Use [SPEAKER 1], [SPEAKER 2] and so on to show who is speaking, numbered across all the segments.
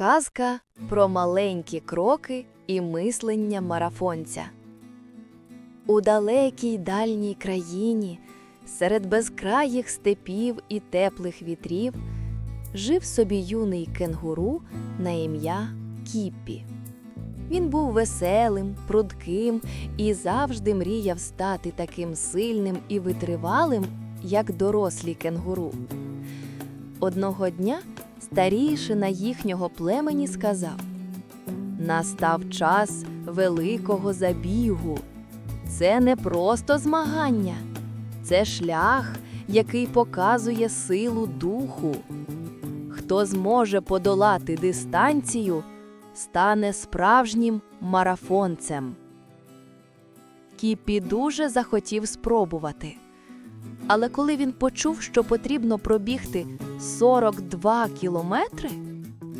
[SPEAKER 1] Казка про маленькі кроки і мислення марафонця. У далекій дальній країні, серед безкраїх степів і теплих вітрів, жив собі юний кенгуру на ім'я Кіппі. Він був веселим, прудким і завжди мріяв стати таким сильним і витривалим, як дорослі кенгуру. Одного дня старішина їхнього племені сказав: Настав час великого забігу. Це не просто змагання, це шлях, який показує силу духу. Хто зможе подолати дистанцію, стане справжнім марафонцем. Кіпі дуже захотів спробувати. Але коли він почув, що потрібно пробігти 42 кілометри,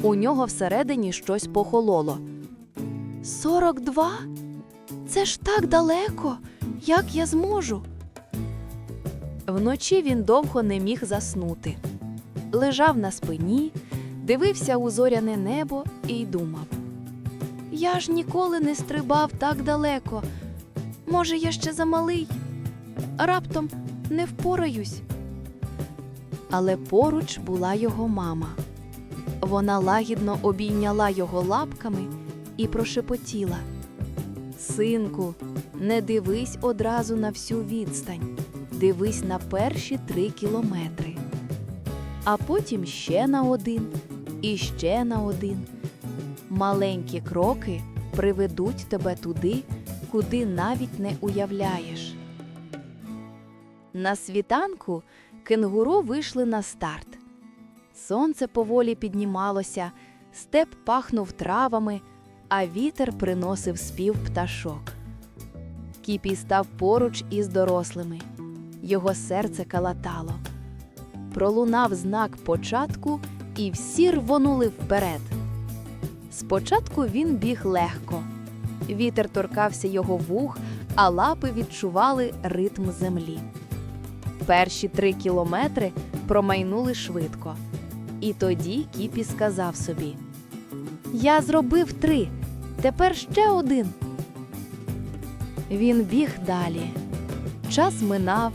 [SPEAKER 1] у нього всередині щось похололо. 42? Це ж так далеко. Як я зможу? Вночі він довго не міг заснути. Лежав на спині, дивився у зоряне небо і думав: Я ж ніколи не стрибав так далеко. Може, я ще замалий? Раптом не впораюсь. Але поруч була його мама. Вона лагідно обійняла його лапками і прошепотіла: Синку, не дивись одразу на всю відстань, дивись на перші три кілометри. А потім ще на один і ще на один. Маленькі кроки приведуть тебе туди, куди навіть не уявляєш. На світанку кенгуру вийшли на старт. Сонце поволі піднімалося, степ пахнув травами, а вітер приносив спів пташок. Кіпі став поруч із дорослими. Його серце калатало. Пролунав знак початку, і всі рвонули вперед. Спочатку він біг легко. Вітер торкався його вух, а лапи відчували ритм землі. Перші три кілометри промайнули швидко. І тоді Кіпі сказав собі: Я зробив три, тепер ще один. Він біг далі. Час минав,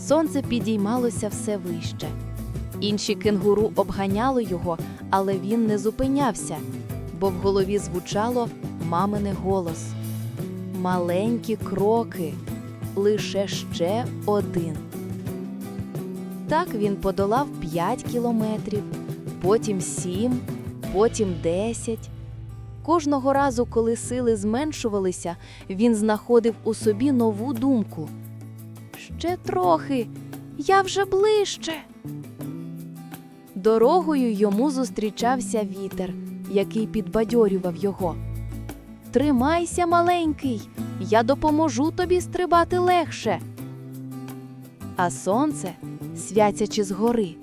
[SPEAKER 1] сонце підіймалося все вище. Інші кенгуру обганяли його, але він не зупинявся, бо в голові звучало мамине голос. Маленькі кроки, лише ще один. Так він подолав 5 кілометрів, потім 7, потім 10. Кожного разу, коли сили зменшувалися, він знаходив у собі нову думку. Ще трохи, я вже ближче. Дорогою йому зустрічався вітер, який підбадьорював його. Тримайся, маленький, я допоможу тобі стрибати легше. А сонце, святячи згори,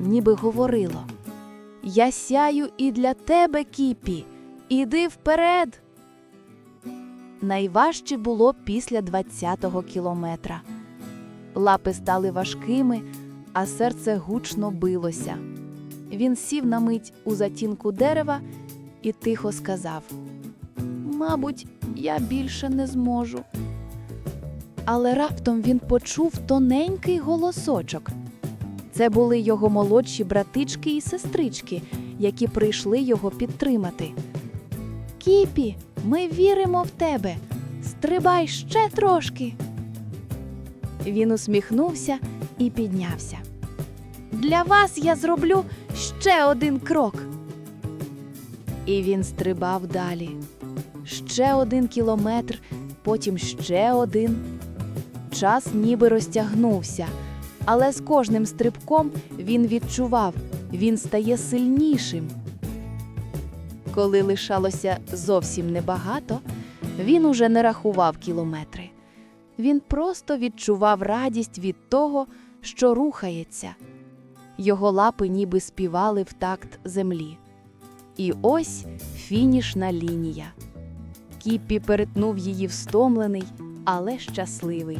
[SPEAKER 1] ніби говорило: Я сяю і для тебе, кіпі, іди вперед. Найважче було після 20-го кілометра. Лапи стали важкими, а серце гучно билося. Він сів на мить у затінку дерева і тихо сказав: Мабуть, я більше не зможу. Але раптом він почув тоненький голосочок. Це були його молодші братички і сестрички, які прийшли його підтримати. Кіпі, ми віримо в тебе. Стрибай ще трошки. Він усміхнувся і піднявся. Для вас я зроблю ще один крок. І він стрибав далі. Ще один кілометр, потім ще один. Час ніби розтягнувся, але з кожним стрибком він відчував, він стає сильнішим. Коли лишалося зовсім небагато, він уже не рахував кілометри. Він просто відчував радість від того, що рухається. Його лапи ніби співали в такт землі. І ось фінішна лінія. Кіппі перетнув її встомлений, але щасливий.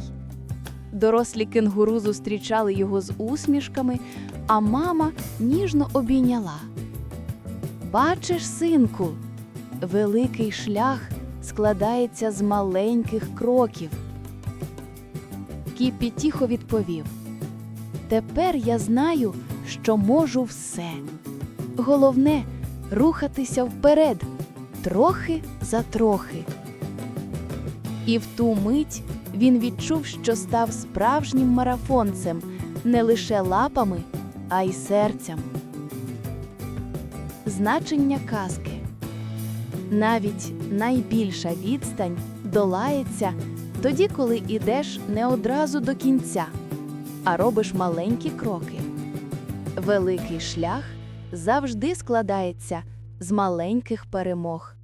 [SPEAKER 1] Дорослі кенгуру зустрічали його з усмішками, а мама ніжно обійняла. Бачиш, синку, великий шлях складається з маленьких кроків. Кіпі тихо відповів: Тепер я знаю, що можу все. Головне рухатися вперед, трохи за трохи. І в ту мить він відчув, що став справжнім марафонцем не лише лапами, а й серцем. Значення казки навіть найбільша відстань долається тоді, коли ідеш не одразу до кінця, а робиш маленькі кроки. Великий шлях завжди складається з маленьких перемог.